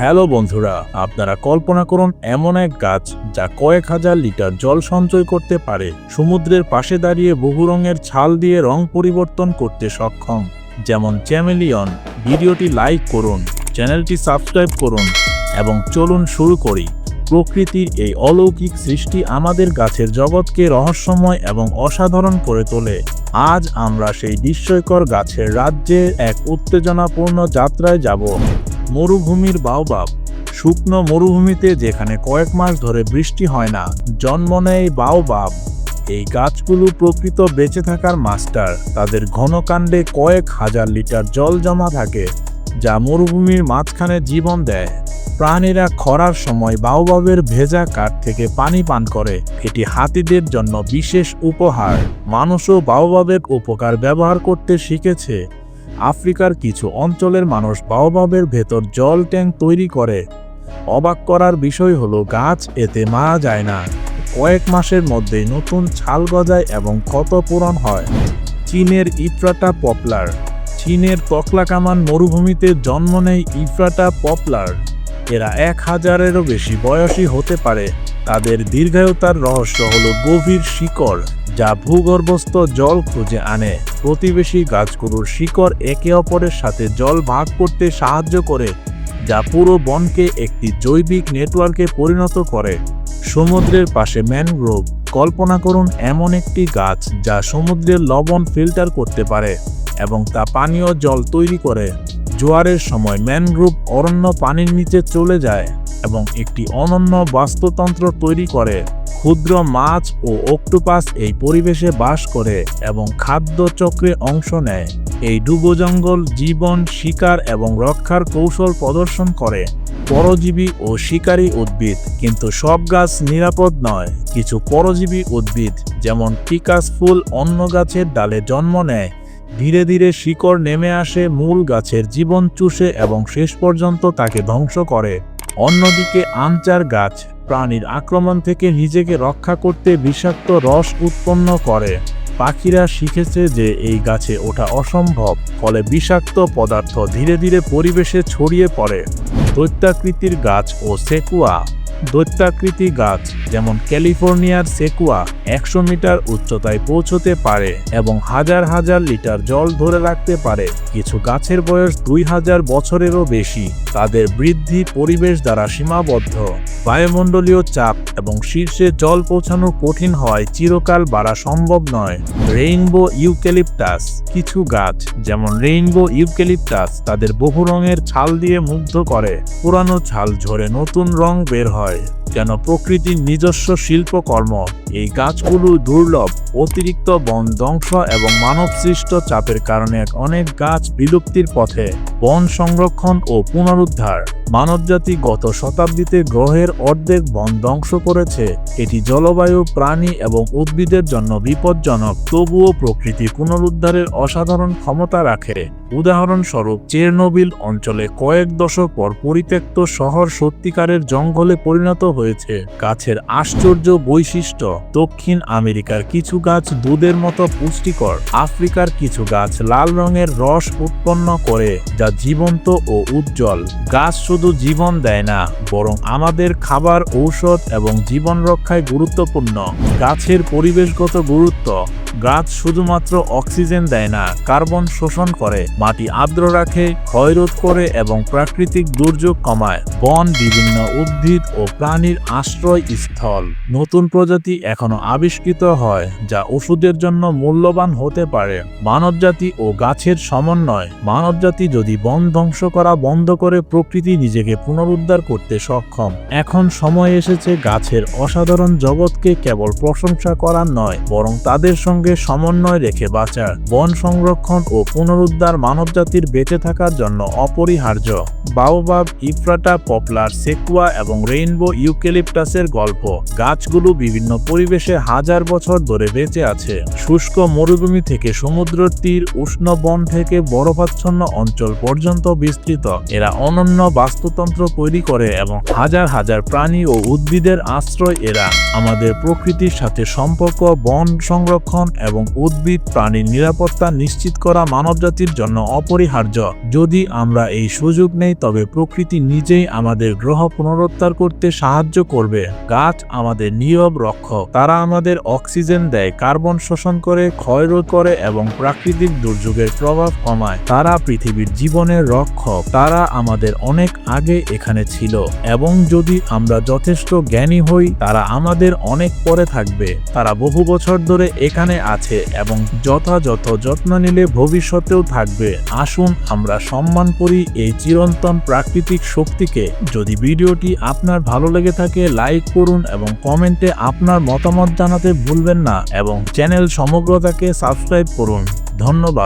Hello বন্ধুরা, আপনারা কল্পনা করুন এমন এক গাছ যা কয়েক হাজার লিটার জল সঞ্চয় করতে পারে। সমুদ্রের পাশে দাঁড়িয়ে বহু রঙের ছাল দিয়ে রং পরিবর্তন করতে সক্ষম। যেমন চ্যামেলিয়ন, ভিডিওটি লাইক করুন, চ্যানেলটি সাবস্ক্রাইব করুন এবং চলুন শুরু করি। প্রকৃতির এই অলৌকিক সৃষ্টি আমাদের গাছের জগৎকে রহস্যময় এবং অসাধারণ করে তোলে। আজ আমরা সেই বিস্ময়কর গাছের রাজ্যে এক উত্তেজনাপূর্ণ যাত্রায় যাব। মরুভূমির বাওবাব। শুকনো মরুভূমিতে যেখানে কয়েক মাস ধরে বৃষ্টি হয় না, জন্ম নেয় বাওবাব। এই গাছগুলো প্রকৃত বেঁচে থাকার মাস্টার। তাদের ঘনকাণ্ডে কয়েক হাজার লিটার জল জমা থাকে, যা মরুভূমির মাঝখানে জীবন দেয়। প্রাণীরা খরার সময় বাওবাবের ভেজা কাঠ থেকে পানি পান করে। এটি হাতিদের জন্য বিশেষ উপহার। মানুষও বাওবাবের উপকার ব্যবহার করতে শিখেছে। আফ্রিকার কিছু অঞ্চলের মানুষ বাওবাবের ভেতর জল ট্যাঙ্ক তৈরি করে। অবাক করার বিষয় হলো, গাছ এতে মারা যায় না। কয়েক মাসের মধ্যেই নতুন ছাল গজায় এবং ক্ষত পূরণ হয়। চীনের ইফ্রাটা পপলার। চীনের তকলাকামান মরুভূমিতে জন্ম নেয় ইফ্রাটা পপলার। এরা এক হাজারেরও বেশি বয়সী হতে পারে। তাদের দীর্ঘায়ুতার রহস্য হল গভীর শিকড়, যা ভূগর্ভস্থ জল খুঁজে আনে। প্রতিবেশী গাছগুলোর শিকড় একে অপরের সাথে জল ভাগ করতে সাহায্য করে, যা পুরো বনকে একটি জৈবিক নেটওয়ার্কে পরিণত করে। সমুদ্রের পাশে ম্যানগ্রোভ, কল্পনা করুন এমন একটি গাছ যা সমুদ্রের লবণ ফিল্টার করতে পারে এবং তা পানীয় জল তৈরি করে। জোয়ারের সময় ম্যানগ্রোভ অরণ্য পানির নিচে চলে যায়। এবং একটি অনন্য বাস্তুতন্ত্র তৈরি করে। ক্ষুদ্র মাছ ও অক্টোপাস এই পরিবেশে বাস করে এবং খাদ্য চক্রে অংশ নেয়। এই ডুবোজঙ্গল জীবন, শিকার এবং রক্ষার কৌশল প্রদর্শন করে। পরজীবী ও শিকারী উদ্ভিদ, কিন্তু সব গাছ নিরাপদ নয়। কিছু পরজীবী উদ্ভিদ, যেমন টিকাস ফুল অন্য গাছের ডালে জন্ম নেয়। ধীরে ধীরে শিকড় নেমে আসে মূল গাছের জীবন চুষে এবং শেষ পর্যন্ত তাকে ধ্বংস করে। অন্যদিকে আনচার গাছ প্রাণীর আক্রমণ থেকে নিজেকে রক্ষা করতে বিষাক্ত রস উৎপন্ন করে। পাখিরা শিখেছে যে এই গাছে ওঠা অসম্ভব, ফলে বিষাক্ত পদার্থ ধীরে ধীরে পরিবেশে ছড়িয়ে পড়ে। দৈত্যাকৃতির গাছ ও সেকুয়া দৈত্যাকৃতি গাছ যেমন ক্যালিফোর্নিয়ার সেকুয়া একশো মিটার উচ্চতায় পৌঁছতে পারে এবং হাজার হাজার লিটার জল ধরে রাখতে পারে। কিছু গাছের বয়স দুই হাজার বছরেরও বেশি। তাদের বৃদ্ধি পরিবেশ দ্বারা সীমাবদ্ধ। বায়ুমণ্ডলীয় চাপ এবং শীর্ষে জল পৌঁছানো কঠিন হওয়ায় চিরকাল বাড়া সম্ভব নয়। রেইনবো ইউক্যালিপটাস কিছু গাছ যেমন রেইনবো ইউক্যালিপটাস তাদের বহু রঙের ছাল দিয়ে মুগ্ধ করে। পুরানো ছাল ঝরে নতুন রং বের হয়। যেন প্রকৃতির নিজস্ব শিল্পকর্ম। এই গাছগুলো দুর্লভ, অতিরিক্ত বন ধ্বংস এবং মানবসৃষ্ট চাপের কারণে অনেক গাছ বিলুপ্তির পথে। বন সংরক্ষণ ও পুনরুদ্ধার। মানবজাতি গত শতাব্দীতে গ্রহের অর্ধেক বন ধ্বংস করেছে। এটি জলবায়ু, প্রাণী এবং উদ্ভিদের জন্য বিপজ্জনক। তবুও প্রকৃতি পুনরুদ্ধারের অসাধারণ ক্ষমতা রাখে। উদাহরণস্বরূপ, চেরনোবিল অঞ্চলে কয়েক দশক পর পরিত্যক্ত শহর সত্যিকারের জঙ্গলে পরিণত হয়েছে। গাছের আশ্চর্য বৈশিষ্ট্য, দক্ষিণ আমেরিকার কিছু গাছ দুধের মতো পুষ্টিকর। আফ্রিকার কিছু গাছ লাল রঙের রস উৎপন্ন করে, যা জীবন্ত ও উজ্জ্বল। গাছ শুধু জীবন দেয় না, বরং আমাদের খাবার, ঔষধ এবং জীবন রক্ষায় গুরুত্বপূর্ণ। গাছের পরিবেশগত গুরুত্ব গাছ শুধুমাত্র অক্সিজেন দেয় না, কার্বন শোষণ করে, মাটি আর্দ্র রাখে, ক্ষয়রোধ করে এবং প্রাকৃতিক দুর্যোগ কমায়। বন বিভিন্ন উদ্ভিদ ও প্রাণীর আশ্রয় স্থল নতুন প্রজাতি এখনও আবিষ্কৃত হয়, যা ওষুধের জন্য মূল্যবান হতে পারে। মানবজাতি ও গাছের সমন্বয়। মানবজাতি যদি বন ধ্বংস করা বন্ধ করে, প্রকৃতি নিজেকে পুনরুদ্ধার করতে সক্ষম। এখন সময় এসেছে গাছের অসাধারণ জগৎকে কেবল প্রশংসা করার নয়, বরং তাদের সঙ্গে সমন্বয় রেখে বাঁচার, বন সংরক্ষণ ও পুনরুদ্ধার মানবজাতির বেঁচে থাকার জন্য অপরিহার্য। বাওবাব, ইফ্রাটা, পপলার, সেকুয়া এবং রেইনবো ইউক্যালিপটাসের গল্প। গাছগুলো বিভিন্ন পরিবেশে হাজার বছর ধরে বেঁচে আছে। শুষ্ক মরুভূমি থেকে সমুদ্র তীর উষ্ণ বন থেকে বরফাচ্ছন্ন অঞ্চল পর্যন্ত বিস্তৃত। এরা অনন্য বাস্তুতন্ত্র তৈরি করে এবং হাজার হাজার প্রাণী ও উদ্ভিদের আশ্রয় এরা। আমাদের প্রকৃতির সাথে সম্পর্ক, বন সংরক্ষণ এবং উদ্ভিদ প্রাণীর নিরাপত্তা নিশ্চিত করা মানবজাতির জন্য অপরিহার্য। যদি আমরা এই সুযোগ নেই, তবে প্রকৃতি নিজেই আমাদের গ্রহ পুনরুদ্ধার করতে সাহায্য করবে। গাছ আমাদের নীরব রক্ষক। তারা আমাদের অক্সিজেন দেয়, কার্বন শোষণ করে, ক্ষয় রোধ করে এবং প্রাকৃতিক দুর্যোগের প্রভাব কমায়। তারা পৃথিবীর জীবনের রক্ষক। তারা আমাদের অনেক আগে এখানে ছিল। এবং যদি আমরা যথেষ্ট জ্ঞানী হই, তারা আমাদের অনেক পরে থাকবে। তারা বহু বছর ধরে এখানে আছে এবং যথাযথ যত্ন নিলে ভবিষ্যতেও থাকবে। আসুন আমরা সম্মান করি এই চিরন্তন প্রাকৃতিক শক্তিকে। যদি ভিডিওটি আপনার ভালো লেগে থাকে, লাইক করুন এবং কমেন্টে আপনার মতামত জানাতে ভুলবেন না এবং চ্যানেল সমগ্রতাকে সাবস্ক্রাইব করুন। ধন্যবাদ।